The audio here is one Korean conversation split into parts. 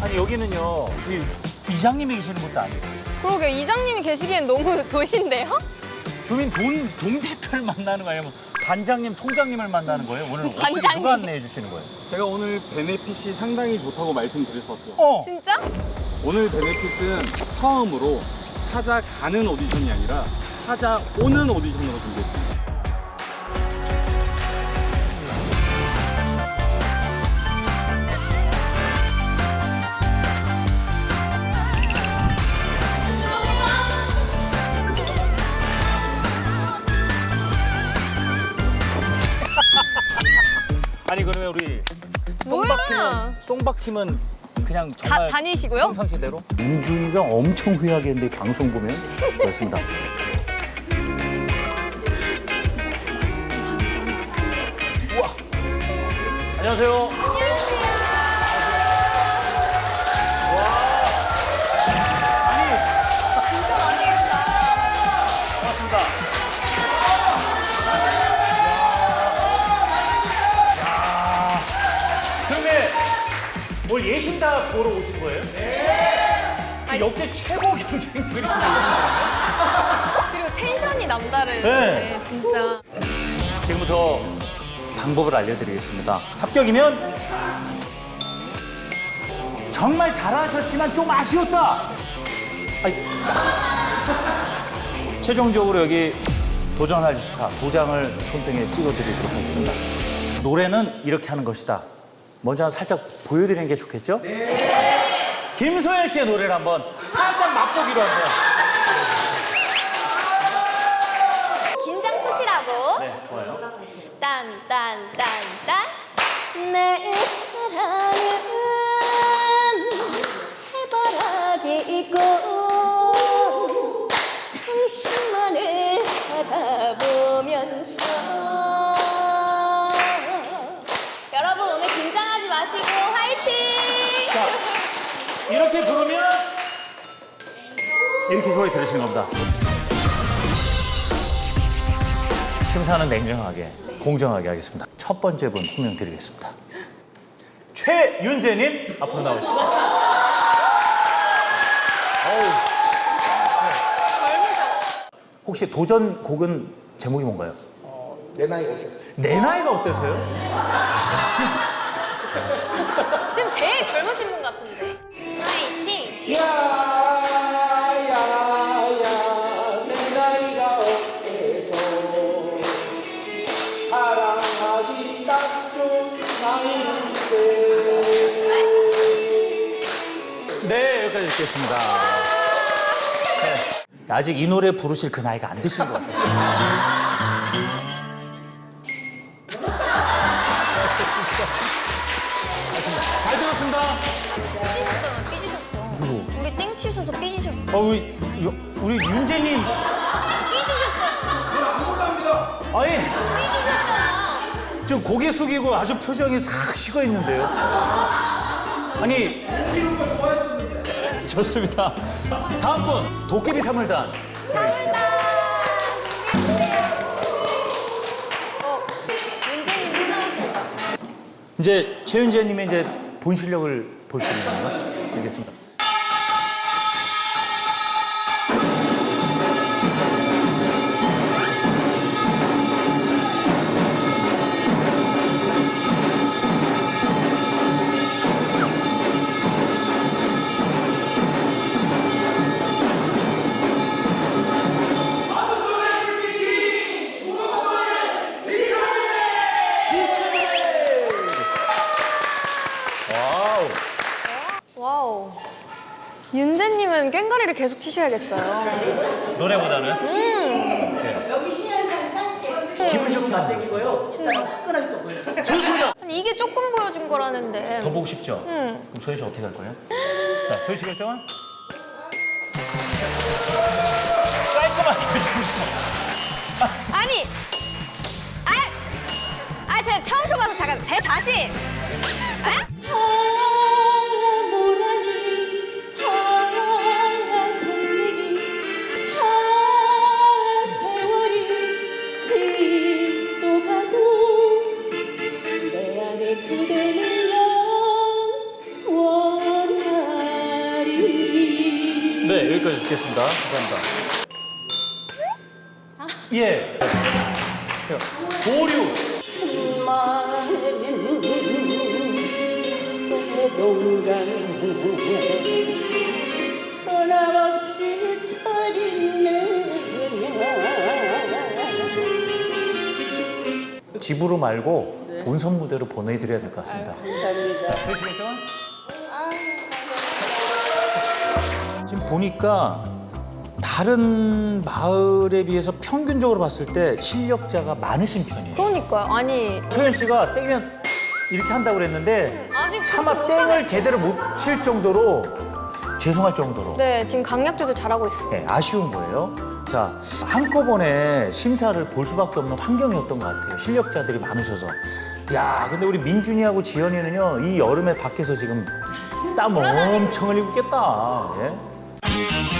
아니 여기는요 이 이장님이 계시는 곳도 아니고 그러게 이장님이 계시기엔 너무 도시인데요? 주민 동, 동 대표를 만나는 거 아니면 반장님, 통장님을 만나는 거예요? 오늘 어떻게 반장님. 누가 안내해 주시는 거예요? 제가 오늘 베네핏이 상당히 좋다고 말씀드렸었죠. 어. 진짜? 오늘 베네핏은 처음으로 찾아가는 오디션이 아니라 찾아오는 오디션으로 준비했습니다. 송박팀은 송박 팀은 그냥 다 정말 다니시고요? 평상시대로 민중이가 엄청 후회하게 했는데 방송 보면 그렇습니다. 안녕하세요. 뭘 예신다 보러 오신 거예요? 네. 역대 최고 경쟁률이 그리고 텐션이 남다른. 네. 네, 진짜. 지금부터 방법을 알려드리겠습니다. 합격이면 정말 잘하셨지만 좀 아쉬웠다. 아이, 최종적으로 여기 도전할 스타 도장을 손등에 찍어드리도록 하겠습니다. 노래는 이렇게 하는 것이다. 먼저 살짝 보여드리는 게 좋겠죠? 김소연 씨의 노래를 한번 살짝 맛보기로 한번. 긴장 푸시라고. 네, 좋아요. 딴딴딴딴 내 사랑은 해바라기 있고 긴장하지 마시고 화이팅! 자, 이렇게 부르면 이렇게 소리 들으시는 겁니다. 심사는 냉정하게, 공정하게 하겠습니다. 첫 번째 분 호명 드리겠습니다. 최윤재님 앞으로 나오시죠. 네. 혹시 도전 곡은 제목이 뭔가요? 내 나이가 어때서? 내 나이가 어때서요? 지금 제일 젊으신 분 같은데 화이팅! 야야야 내 나이가 어때서 사랑하기 딱 좋은 나이인데 네, 여기까지 듣겠습니다. 네. 아직 이 노래 부르실 그 나이가 안 되신 것 같아요. 잘 들었습니다. 삐지셨잖아 삐지셨어 우리 땡 치셔서 삐지셨어 어, 우리, 우리 윤재님. 삐지셨잖아 아니, 삐지셨잖아 지금 고개 숙이고 아주 표정이 싹 식어 있는데요. 아니. 좋습니다. 다음 분, 도깨비 사물단. 어, 이제 최윤재님의 이제 본 실력을 볼 수 있는 건가? 알겠습니다. 꽹과리를 계속 치셔야겠어요. 노래보다는 여기 시연상 기분 좋게 하는 거예요. 좋습니다. 아니, 이게 조금 보여준 거라는데. 더 보고 싶죠? 응. 그럼 소희 씨 어떻게 할 거예요? 자, 소희 씨 결정은? 깔끔하게 아니! 아! 아, 제가 처음 쳐봐서 잠깐, 대, 다시! 아? 듣겠습니다. 감사합니다. 예. 보류. 동강 떠남없이 집으로 말고 본선 무대로 보내드려야 될 것 같습니다. 감사합니다. 지금 보니까 다른 마을에 비해서 평균적으로 봤을 때 실력자가 많으신 편이에요. 그러니까요. 아니 소연 씨가 땡이면 이렇게 한다고 그랬는데 아직 차마 땡을 못하겠어요. 제대로 못 칠 정도로 죄송할 정도로 네 지금 강약 조절 잘하고 있어요. 네, 아쉬운 거예요. 자, 한꺼번에 심사를 볼 수밖에 없는 환경이었던 것 같아요. 실력자들이 많으셔서. 야, 근데 우리 민준이하고 지연이는요, 이 여름에 밖에서 지금 땀 엄청 흘리고 있겠다. 예? 사랑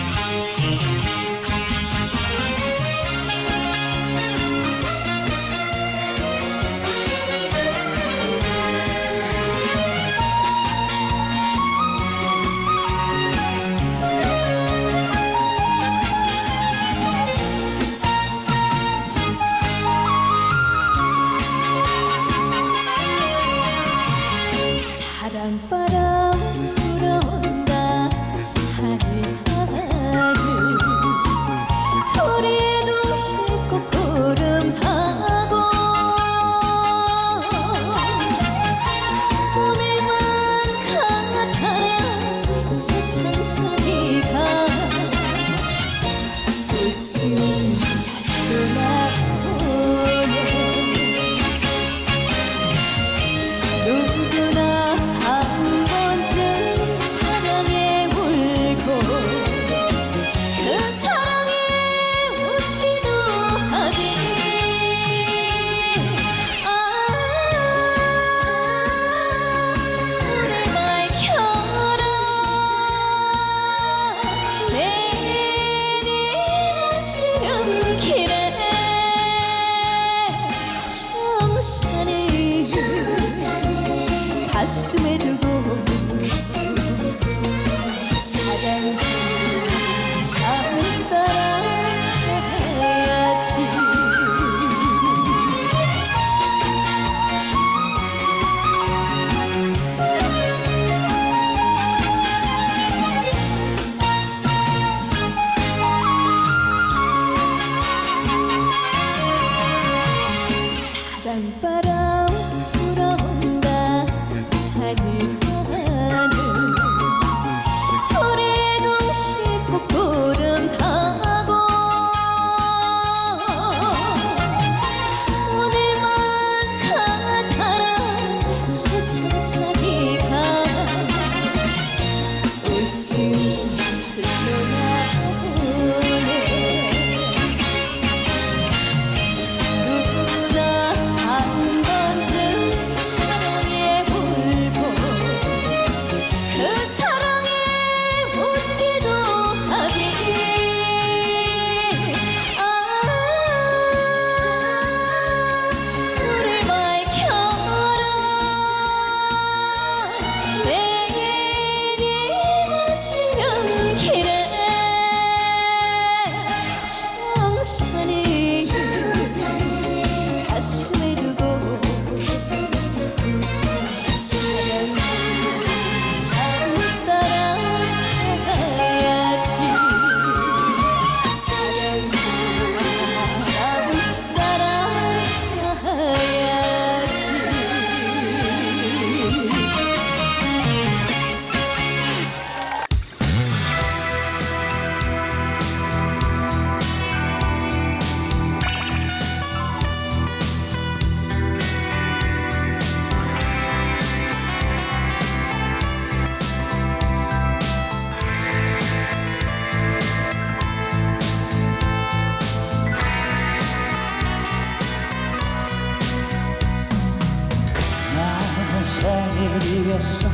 내리었어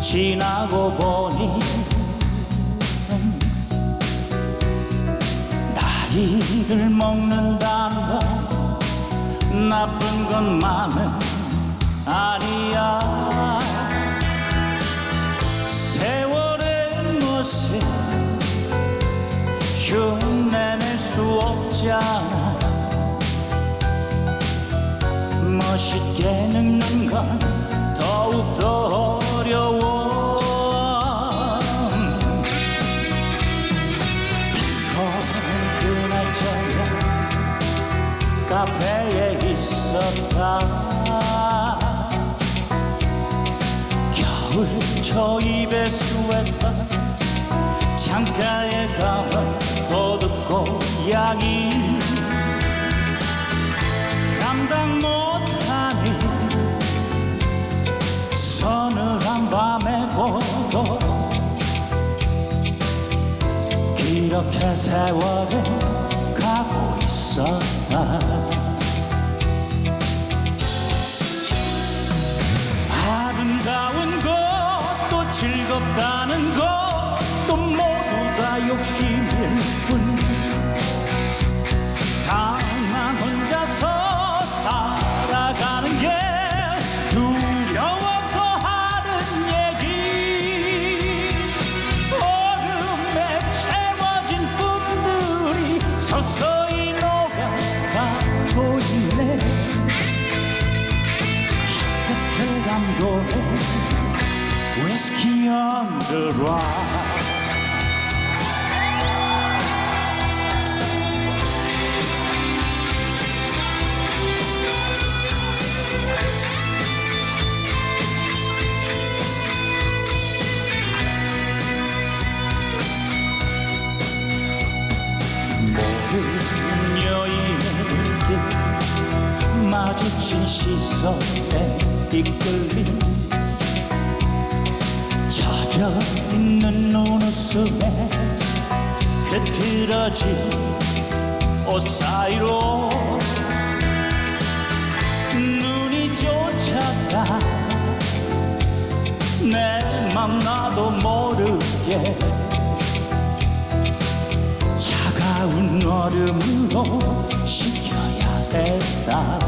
지나고 보니 나이를 먹는다는 건 나쁜 것만은 아니야. 세월의 모습 흉내낼 수 없잖아. 멋있게 늙는 건 더욱 더 어려워. 비오는 그날 저녁 카페에 있었다. 겨울 초입의 스웨터 창가에 감은 도둑고양이 이렇게 세월은 가고 있었다 아름다운 것도 즐겁다는 것 위스키 on the rock. 모든 여인에게 마주친 시선에 이끌린 젖어 있는 눈웃음에 흐트러진 옷 사이로 눈이 쫓아가 내 맘 나도 모르게 차가운 얼음으로 식혀야 했다